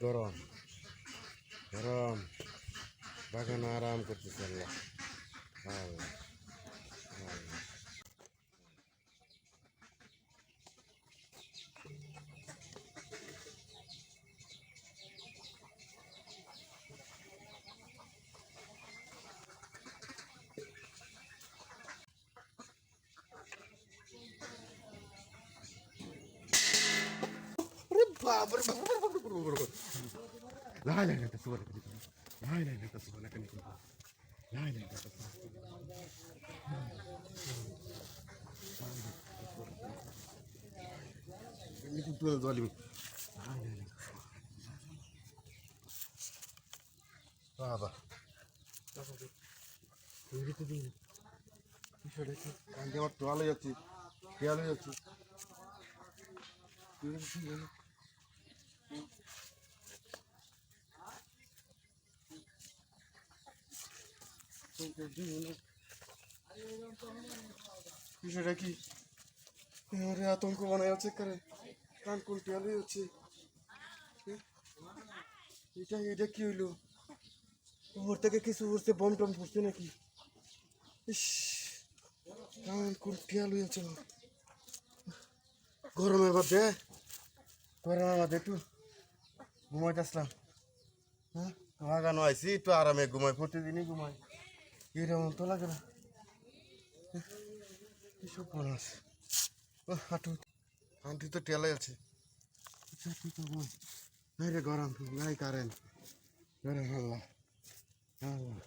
গরম গরম বাগানে আরাম করতেছে আল্লাহ আল্লাহ, বাবারে বাবারে বাবারে বাবারে বাবারে। লা ইলাহা ইল্লাল্লাহ সুবহানাকা লা ইলাহা ইল্লাল্লাহ সুবহানাকা লা ইলাহা ইল্লাল্লাহ কিন্তু জালিম বাবা কান্দে আমার তোয়ালে যাচ্ছি খেয়ালে যাচ্ছি বিষয়টা কি? আরে, আতঙ্ক বানাই আছে করে? কান কোন টিয়ালে হচ্ছে। এটা এটা কি হইল? ওর থেকে কিছু উঠছে বম টম ফুটছে নাকি? ইস, কান কোন টিয়াল হয়েছে গরমের মধ্যে গরমের মধ্যে একটু ঘুমাইতে আসলাম। হ্যাঁ? লাগানো আইসি একটু আরামে ঘুমাই, প্রতিদিনই ঘুমাই। এরকম তো লাগে না। এসব মানুষ ও, হাঁটু। হাঁটু তো টেলাই আছে। আচ্ছা তো ঘুমাই নাই রে, গরম। নাই কারেন্ট। গরম আল্লাহ আল্লাহ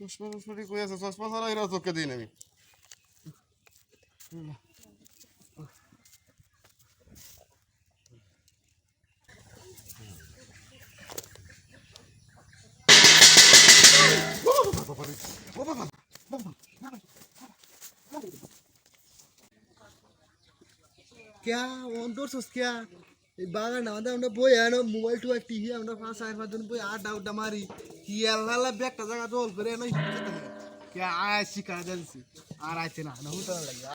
চশমা চশমাটি কই আছে চশমা ছাড়া এরা চোখে দিই না আমি क्या ऑन डोर सोच क्या এই বাগান আমাদের, আমরা বই আনো মোবাইল টু টিভি আমরা পাঁচ চার পাঁচজন বই আড্ডা উড্ডা মারি। কি আল্লাহ একটা জায়গা জল করে আনো আয় শিকার জানছি আর আছে না হুটা লাগে।